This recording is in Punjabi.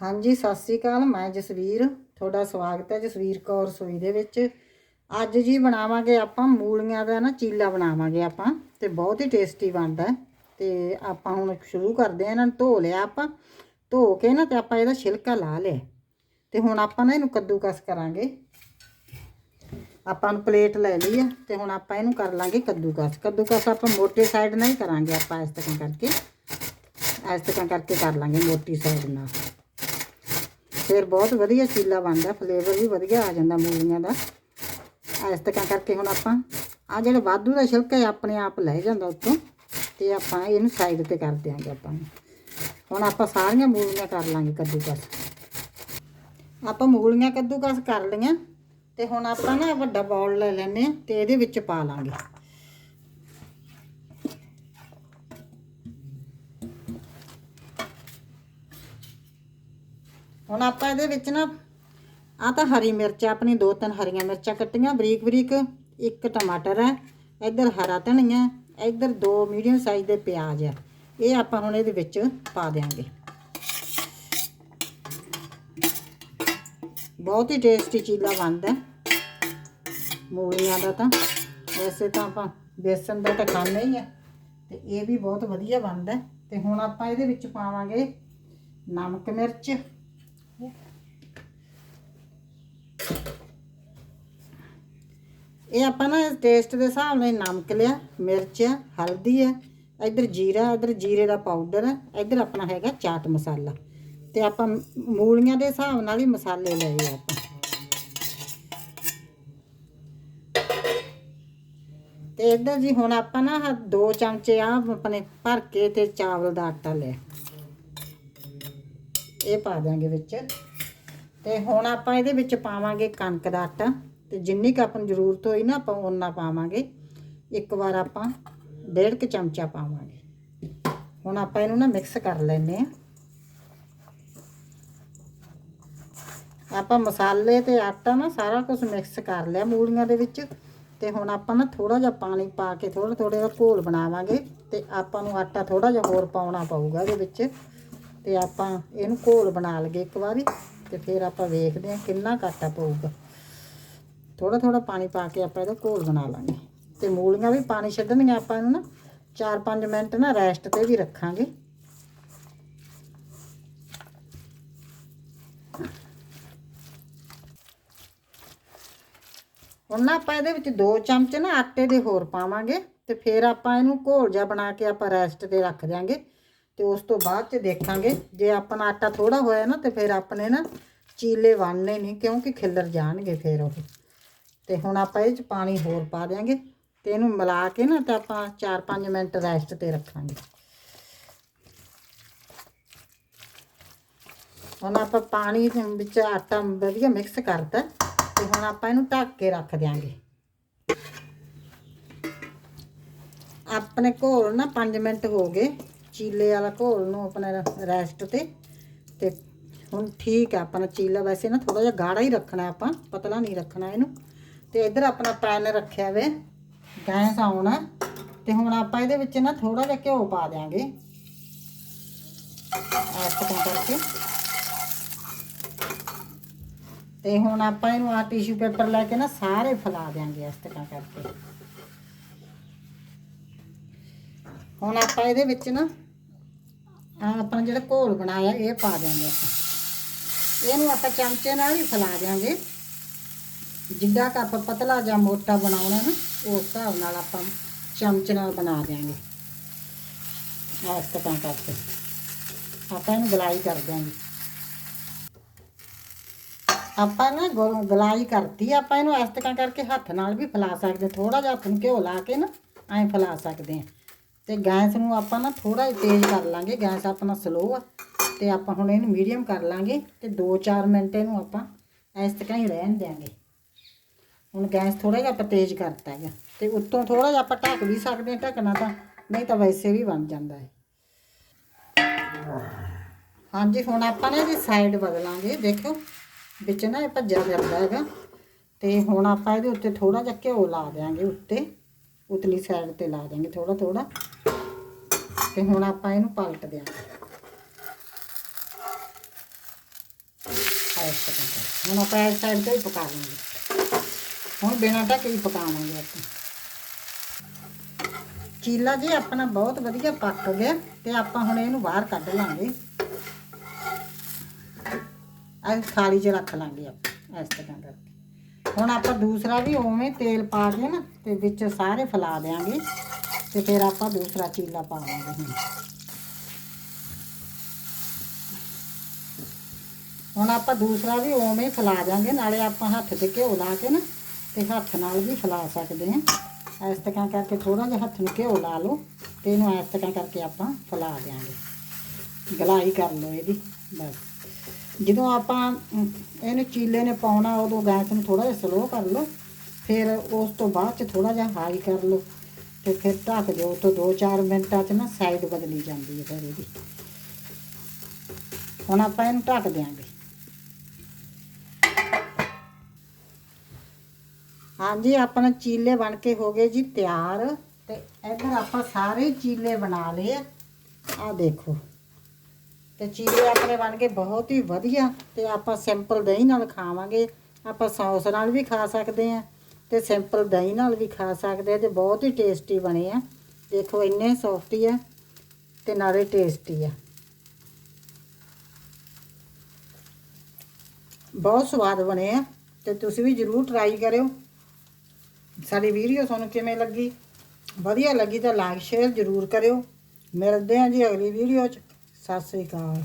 ਹਾਂਜੀ, ਸਤਿ ਸ੍ਰੀ ਅਕਾਲ। ਮੈਂ ਜਸਵੀਰ। ਤੁਹਾਡਾ ਸਵਾਗਤ ਹੈ ਜਸਵੀਰ ਕੌਰ ਸੋਈ ਦੇ ਵਿੱਚ। ਅੱਜ ਜੀ ਬਣਾਵਾਂਗੇ ਆਪਾਂ ਮੂਲੀਆਂ ਦਾ ਨਾ ਚੀਲਾ ਬਣਾਵਾਂਗੇ ਆਪਾਂ ਤੇ ਬਹੁਤ ਹੀ ਟੇਸਟੀ ਬਣਦਾ ਹੈ। ਤੇ ਆਪਾਂ ਹੁਣ ਸ਼ੁਰੂ ਕਰਦੇ ਹਾਂ, ਇਹਨਾਂ ਨੂੰ ਧੋ ਲਿਆ ਆਪਾਂ। ਧੋ ਕੇ ਨਾ ਤੇ ਆਪਾਂ ਇਹਦਾ ਛਿਲਕਾ ਲਾ ਲਿਆ। ਤੇ ਹੁਣ ਆਪਾਂ ਨਾ ਇਹਨੂੰ ਕੱਦੂਕਸ ਕਰਾਂਗੇ। ਆਪਾਂ ਨੂੰ ਪਲੇਟ ਲੈ ਲਈ ਆ ਤੇ ਹੁਣ ਆਪਾਂ ਇਹਨੂੰ ਕਰ ਲਾਂਗੇ ਕੱਦੂਕਸ। ਕੱਦੂਕਸ ਆਪਾਂ ਮੋਟੇ ਸਾਈਡ ਨਾਲ ਹੀ ਕਰਾਂਗੇ ਆਪਾਂ ਇਸ ਤਰ੍ਹਾਂ ਕਰਕੇ। ਇਸ ਤਰ੍ਹਾਂ ਕਰਕੇ ਕਰ ਲਾਂਗੇ ਮੋਟੀ ਸਾਈਡ ਨਾਲ। ਫਿਰ ਬਹੁਤ ਵਧੀਆ ਚੀਲਾ ਬਣਦਾ ਫਲੇਵਰ ਵੀ ਵਧੀਆ ਆ ਜਾਂਦਾ ਮੂਲੀਆਂ ਦਾ। ਇਸ ਤਰ੍ਹਾਂ ਕਰਕੇ ਹੁਣ ਆਪਾਂ ਆ ਜਿਹੜਾ ਵਾਧੂ ਦਾ ਛਿਲਕਾ ਹੈ, ਆਪਣੇ ਆਪ ਲੈ ਜਾਂਦਾ ਉੱਤੋਂ ਤੇ ਆਪਾਂ ਇਹਨੂੰ ਸਾਈਡ ਤੇ ਕਰ ਦਿਆਂਗੇ ਆਪਾਂ ਨੂੰ। ਹੁਣ ਆਪਾਂ ਸਾਰੀਆਂ ਮੂਲੀਆਂ ਕਰ ਲਾਂਗੇ ਕੱਦੂਕਸ। ਆਪਾਂ ਮੂਲੀਆਂ ਕੱਦੂਕਸ ਕਰ ਲਈਆਂ ਤੇ ਹੁਣ ਆਪਾਂ ਨਾ ਵੱਡਾ ਬਾਉਲ ਲੈ ਲੈਨੇ ਆ ਤੇ ਇਹਦੇ ਵਿੱਚ ਪਾ ਲਾਂਗੇ। ਹੁਣ ਆਪਾਂ ਇਹਦੇ ਵਿੱਚ ਨਾ ਆ ਤਾਂ ਹਰੀ ਮਿਰਚ ਆਪਣੀ ਦੋ ਤਿੰਨ ਹਰੀਆਂ ਮਿਰਚਾਂ ਕੱਟੀਆਂ, ਬਰੀਕ ਬਰੀਕ, ਇੱਕ ਟਮਾਟਰ ਹੈ ਇੱਧਰ ਹਰਾ ਧਨੀਆ, ਇੱਧਰ ਦੋ ਮੀਡੀਅਮ ਸਾਈਜ਼ ਦੇ ਪਿਆਜ਼ ਹੈ ਇਹ ਆਪਾਂ ਹੁਣ ਇਹਦੇ ਵਿੱਚ ਪਾ ਦਿਆਂਗੇ ਬਹੁਤ ਹੀ ਟੇਸਟੀ ਚੀਲਾ ਬਣਦਾ ਮੂਲੀਆਂ ਦਾ ਤਾਂ ਵੈਸੇ ਤਾਂ ਆਪਾਂ ਬੇਸਨ ਦਾ ਤਾਂ ਖਾਂਦੇ ਹੀ ਆ, ਤੇ ਇਹ ਵੀ ਬਹੁਤ ਵਧੀਆ ਬਣਦਾ ਹੈ। ਤੇ ਹੁਣ ਆਪਾਂ ਇਹਦੇ ਵਿੱਚ ਪਾਵਾਂਗੇ ਨਮਕ ਮਿਰਚ ਇਹ ਆਪਾਂ ਨਾ ਟੇਸਟ ਦੇ ਹਿਸਾਬ ਨਾਲ ਨਮਕ ਲਿਆ, ਮਿਰਚ ਆ, ਹਲਦੀ ਆ, ਇੱਧਰ ਜੀਰਾ, ਇੱਧਰ ਜੀਰੇ ਦਾ ਪਾਊਡਰ ਹੈ ਇੱਧਰ ਆਪਣਾ ਹੈਗਾ ਚਾਟ ਮਸਾਲਾ। ਤੇ ਆਪਾਂ ਮੂਲੀਆਂ ਦੇ ਹਿਸਾਬ ਨਾਲ ਹੀ ਮਸਾਲੇ ਲਏ ਆਪਾਂ। ਤੇ ਇਧਰ ਜੀ ਹੁਣ ਆਪਾਂ ਨਾ ਦੋ ਚਮਚੇ ਆ ਆਪਣੇ ਭਰ ਕੇ ਤੇ ਚਾਵਲ ਦਾ ਆਟਾ ਲਿਆ। ਇਹ ਪਾ ਦਾਂਗੇ ਵਿੱਚ। ਤੇ ਹੁਣ ਆਪਾਂ ਇਹਦੇ ਵਿੱਚ ਪਾਵਾਂਗੇ ਕਣਕ ਦਾ ਆਟਾ। ਤੇ ਜਿੰਨੀ ਕੁ ਆਪਾਂ ਨੂੰ ਜ਼ਰੂਰਤ ਹੋਈ ਨਾ, ਆਪਾਂ ਉਹਨਾਂ ਪਾਵਾਂਗੇ। ਇੱਕ ਵਾਰ ਆਪਾਂ ਡੇਢ ਕੁ ਚਮਚਾ ਪਾਵਾਂਗੇ। ਹੁਣ ਆਪਾਂ ਇਹਨੂੰ ਨਾ ਮਿਕਸ ਕਰ ਲੈਨੇ ਆ ਆਪਾਂ ਮਸਾਲੇ ਤੇ ਆਟਾ ਨਾ ਸਾਰਾ ਕੁਝ ਮਿਕਸ ਕਰ ਲਿਆ ਮੂਲੀਆਂ ਦੇ ਵਿੱਚ। ਤੇ ਹੁਣ ਆਪਾਂ ਨਾ ਥੋੜਾ ਜਿਹਾ ਪਾਣੀ ਪਾ ਕੇ ਥੋੜਾ ਥੋੜਾ ਜਿਹਾ ਘੋਲ ਬਣਾਵਾਂਗੇ। ਤੇ ਆਪਾਂ ਨੂੰ ਆਟਾ ਥੋੜਾ ਜਿਹਾ ਹੋਰ ਪਾਉਣਾ ਪਊਗਾ ਇਹਦੇ ਵਿੱਚ। ਤੇ ਆਪਾਂ ਇਹਨੂੰ ਘੋਲ ਬਣਾ ਲਈਏ ਇੱਕ ਵਾਰੀ ਤੇ ਫਿਰ ਆਪਾਂ ਵੇਖਦੇ ਹਾਂ ਕਿੰਨਾ ਕੁ ਪਊਗਾ। ਥੋੜਾ ਥੋੜਾ ਪਾਣੀ ਪਾ ਕੇ ਆਪਾਂ ਇਹਦਾ ਘੋਲ ਬਣਾ ਲਾਂਗੇ। ਤੇ ਮੂਲੀਆਂ ਵੀ ਪਾਣੀ ਛੱਡਣਗੀਆਂ ਆਪਾਂ ਇਹਨੂੰ ਨਾ 4-5 ਮਿੰਟ ਨਾ ਰੈਸਟ ਤੇ ਵੀ ਰੱਖਾਂਗੇ। ਹੁਣ ਨਾ ਆਪਾਂ ਇਹਦੇ ਵਿੱਚ 2 ਚਮਚ ਨਾ ਆਟੇ ਦੇ ਹੋਰ ਪਾਵਾਂਗੇ ਤੇ ਫਿਰ ਆਪਾਂ ਇਹਨੂੰ ਘੋਲ ਜਿਹਾ ਬਣਾ ਕੇ ਆਪਾਂ ਰੈਸਟ ਤੇ ਰੱਖ ਦਿਆਂਗੇ। ਤੇ ਉਸ ਤੋਂ ਬਾਅਦ ਚ ਦੇਖਾਂਗੇ। ਜੇ ਆਪਣਾ ਆਟਾ ਥੋੜਾ ਹੋਇਆ ਨਾ, ਤੇ ਫਿਰ ਆਪਣੇ ਨਾ ਚੀਲੇ ਬਣਨੇ ਨਹੀਂ ਕਿਉਂਕਿ ਖਿੱਲਰ ਜਾਣਗੇ ਫਿਰ ਉਹ। ਤੇ ਹੁਣ ਆਪਾਂ ਇਹ ਚ ਪਾਣੀ ਹੋਰ ਪਾ ਦਿਆਂਗੇ ਤੇ ਇਹਨੂੰ ਮਿਲਾ ਕੇ ਨਾ ਤੇ ਆਪਾਂ 4-5 ਮਿੰਟ ਰੈਸਟ ਤੇ ਰੱਖਾਂਗੇ। ਹੁਣ ਆਪਾਂ ਪਾਣੀ ਵਿੱਚ ਆਟਾ ਵਧੀਆ ਮਿਕਸ ਕਰਤਾ ਤੇ ਹੁਣ ਆਪਾਂ ਇਹਨੂੰ ਢੱਕ ਕੇ ਰੱਖ ਦਿਆਂਗੇ। ਆਪਣੇ ਘੋਲ ਨਾ 5 ਮਿੰਟ ਹੋ ਗਏ। ਚੀਲੇ ਵਾਲਾ ਘੋਲ ਨੂੰ ਆਪਣਾ ਰੈਸਟ ਤੇ ਤੇ ਹੁਣ ਠੀਕ ਹੈ ਆਪਣਾ ਚੀਲਾ ਵੈਸੇ ਨਾ ਥੋੜਾ ਜਿਹਾ ਗਾੜਾ ਹੀ ਰੱਖਣਾ ਆਪਾਂ, ਪਤਲਾ ਨਹੀਂ ਰੱਖਣਾ ਇਹਨੂੰ। ਤੇ ਇੱਧਰ ਆਪਣਾ ਪੈਨ ਰੱਖਿਆ ਵੇ, ਗੈਸ ਆਉਣਾ, ਤੇ ਹੁਣ ਆਪਾਂ ਇਹਦੇ ਵਿੱਚ ਨਾ ਥੋੜਾ ਜਿਹਾ ਘਿਓ ਪਾ ਦਿਆਂਗੇ। ਇਸ ਤਰ੍ਹਾਂ ਕਰਕੇ। ਤੇ ਹੁਣ ਆਪਾਂ ਇਹਨੂੰ ਆ ਟਿਸ਼ੂ ਪੇਪਰ ਲੈ ਕੇ ਨਾ ਸਾਰੇ ਫੈਲਾ ਦਿਆਂਗੇ ਇਸ ਤਰ੍ਹਾਂ ਕਰਕੇ। ਹੁਣ ਆਪਾਂ ਇਹਦੇ ਵਿੱਚ ਨਾ ਆ ਆਪਣਾ ਜਿਹੜਾ ਘੋਲ ਬਣਾਇਆ, ਇਹ ਪਾ ਦਿਆਂਗੇ ਆਪਾਂ। ਇਹਨੂੰ ਆਪਾਂ ਚਮਚੇ ਨਾਲ ਹੀ ਫੈਲਾ ਦਿਆਂਗੇ। ਜਿੱਦਾਂ ਕਿ ਪਤਲਾ ਜਾਂ ਮੋਟਾ ਬਣਾਉਣਾ ਨਾ, ਉਸ ਹਿਸਾਬ ਨਾਲ ਆਪਾਂ ਚਮਚ ਨਾਲ ਬਣਾ ਦਿਆਂਗੇ। ਇਸ ਤਰ੍ਹਾਂ ਕਰਕੇ। ਆਪਾਂ ਇਹਨੂੰ ਗਲਾਈ ਕਰ ਦਿਆਂਗੇ। ਆਪਾਂ ਨਾ ਗਲਾਈ ਕਰਤੀ, ਆਪਾਂ ਇਹਨੂੰ ਇਸ ਤਰ੍ਹਾਂ ਕਰਕੇ ਹੱਥ ਨਾਲ ਵੀ ਫੈਲਾ ਸਕਦੇ ਥੋੜਾ ਜਿਹਾ ਹੱਥ ਨੂੰ ਘਿਓ ਲਾ ਕੇ ਨਾ, ਐਂ ਫੈਲਾ ਸਕਦੇ ਆ ਤੇ ਗੈਸ ਨੂੰ ਆਪਾਂ ਨਾ ਥੋੜਾ ਜਿਹਾ ਤੇਜ਼ ਕਰ ਲਾਂਗੇ, ਗੈਸ ਆਪਣਾ ਸਲੋ ਆ, ਤੇ ਆਪਾਂ ਹੁਣ ਇਹਨੂੰ ਮੀਡੀਅਮ ਕਰ ਲਾਂਗੇ ਤੇ 2-4 ਮਿੰਟ ਇਹਨੂੰ ਆਪਾਂ ਇਸ ਤਰ੍ਹਾਂ ਹੀ ਰਹਿਣ ਦਿਆਂਗੇ। ਹੁਣ ਗੈਸ ਥੋੜਾ ਜਿਹਾ ਆਪਾਂ ਤੇਜ਼ ਕਰਤਾ ਹੈਗਾ, ਤੇ ਉੱਤੋਂ ਥੋੜਾ ਜਿਹਾ ਆਪਾਂ ਢੱਕ ਵੀ ਸਕਦੇ ਹਾਂ ਢੱਕਣਾ ਤਾਂ, ਨਹੀਂ ਤਾਂ ਵੈਸੇ ਵੀ ਬਣ ਜਾਂਦਾ ਹੈ। ਹਾਂਜੀ, ਹੁਣ ਆਪਾਂ ਨੇ ਇਹਦੀ ਸਾਈਡ ਬਦਲਾਂਗੇ ਦੇਖੋ ਵਿੱਚ ਨਾ ਇਹ ਭੱਜਿਆ ਜਾਂਦਾ ਹੈਗਾ, ਤੇ ਹੁਣ ਆਪਾਂ ਇਹਦੇ ਉੱਤੇ ਥੋੜਾ ਜਿਹਾ ਘਿਓ ਲਾ ਦਿਆਂਗੇ ਉੱਤੇ, ਉਤਲੀ ਸਾਈਡ ਤੇ ਲਾ ਦਿਆਂਗੇ ਥੋੜਾ ਥੋੜਾ ਤੇ ਹੁਣ ਆਪਾਂ ਇਹਨੂੰ ਪਲਟ ਦਿਆਂਗੇ ਇਸ ਤਰ੍ਹਾਂ ਹੁਣ ਆਪਾਂ ਇਸ ਸਾਈਡ ਤੇ ਹੀ ਪਕਾ ਲਾਂਗੇ। ਹੁਣ ਬਿਨਾਂ ਢੱਕੇ ਹੀ ਪਕਾਵਾਂਗੇ ਆਪਾਂ। ਚੀਲਾ ਜੀ ਆਪਣਾ ਬਹੁਤ ਵਧੀਆ ਪੱਕ ਗਿਆ ਤੇ ਆਪਾਂ ਹੁਣ ਇਹਨੂੰ ਬਾਹਰ ਕੱਢ ਲਾਂਗੇ। ਆ ਥਾਲੀ 'ਚ ਰੱਖ ਲਾਂਗੇ ਆਪਾਂ ਇਸ ਤਰ੍ਹਾਂ ਕਰਕੇ। ਹੁਣ ਆਪਾਂ ਦੂਸਰਾ ਵੀ ਉਵੇਂ ਤੇਲ ਪਾ ਕੇ ਨਾ ਤੇ ਵਿੱਚ ਸਾਰੇ ਫੈਲਾ ਦੇਾਂਗੇ ਤੇ ਫਿਰ ਆਪਾਂ ਦੂਸਰਾ ਚੀਲਾ ਪਾਵਾਂਗੇ ਹੁਣ। ਹੁਣ ਆਪਾਂ ਦੂਸਰਾ ਵੀ ਉਵੇਂ ਹੀ ਫੈਲਾ ਜਾਾਂਗੇ ਨਾਲੇ ਆਪਾਂ ਹੱਥ ਤੇ ਘਿਓ ਲਾ ਕੇ ਨਾ, ਤੇ ਹੱਥ ਨਾਲ ਵੀ ਫੈਲਾ ਸਕਦੇ ਹਾਂ। ਇਸ ਤਰ੍ਹਾਂ ਕਰਕੇ ਥੋੜਾ ਜਿਹਾ ਹੱਥ ਨੂੰ ਘਿਓ ਲਾ ਲਓ, ਤੇ ਇਹਨੂੰ ਇਸ ਤਰ੍ਹਾਂ ਕਰਕੇ ਆਪਾਂ ਫੈਲਾ ਦਿਆਂਗੇ। ਗਲਾਈ ਕਰ ਲਓ ਇਹਦੀ, ਬਸ। ਜਦੋਂ ਆਪਾਂ ਇਹਨੂੰ ਚੀਲੇ ਨੇ ਪਾਉਣਾ, ਉਦੋਂ ਗੈਸ ਨੂੰ ਥੋੜਾ ਜਿਹਾ ਸਲੋ ਕਰ ਲਓ, ਫਿਰ ਉਸ ਤੋਂ ਬਾਅਦ ਚ ਥੋੜਾ ਜਿਹਾ ਹਾਈ ਕਰ ਲਓ। ਤੇ ਫਿਰ ਢੱਕ ਦਿਓ ਤੋਂ 2-4 ਮਿੰਟਾਂ ਚ ਨਾ ਸਾਈਡ ਬਦਲੀ ਜਾਂਦੀ ਹੈ ਫਿਰ ਇਹਦੀ। ਹੁਣ ਆਪਾਂ ਇਹਨੂੰ ਢੱਕ ਦਿਆਂਗੇ। ਹਾਂਜੀ, ਆਪਣਾ ਚੀਲੇ ਬਣ ਕੇ ਹੋ ਗਏ ਜੀ ਤਿਆਰ। ਤੇ ਇੱਧਰ ਆਪਾਂ ਸਾਰੇ ਚੀਲੇ ਬਣਾ ਲਏ ਆ। ਆ ਦੇਖੋ। ਤੇ ਚੀਲੇ ਆਪਣੇ ਬਣ ਕੇ ਬਹੁਤ ਹੀ ਵਧੀਆ। ਤੇ ਆਪਾਂ ਸਿੰਪਲ ਦਹੀਂ ਨਾਲ ਖਾਵਾਂਗੇ। ਆਪਾਂ ਸੌਸ ਨਾਲ ਵੀ ਖਾ ਸਕਦੇ ਆ ਤੇ ਸਿੰਪਲ ਦਹੀਂ ਨਾਲ ਵੀ ਖਾ ਸਕਦੇ ਆ ਤੇ ਬਹੁਤ ਹੀ ਟੇਸਟੀ ਬਣੇ ਆ। ਦੇਖੋ ਇੰਨੇ ਸੌਫਟੀ ਆ ਤੇ ਨਾਲੇ ਟੇਸਟੀ ਆ। ਬਹੁਤ ਸਵਾਦ ਬਣੇ ਆ ਤੇ ਤੁਸੀਂ ਵੀ ਜਰੂਰ ਟਰਾਈ ਕਰਿਓ। ਸਾਡੀ ਵੀਡੀਓ ਤੁਹਾਨੂੰ ਕਿਵੇਂ ਲੱਗੀ? ਵਧੀਆ ਲੱਗੀ ਤਾਂ ਲਾਈਕ ਸ਼ੇਅਰ ਜਰੂਰ ਕਰਿਓ। ਮਿਲਦੇ ਹਾਂ ਜੀ ਅਗਲੀ ਵੀਡੀਓ 'ਚ। ਸਤਿ ਸ੍ਰੀ ਅਕਾਲ।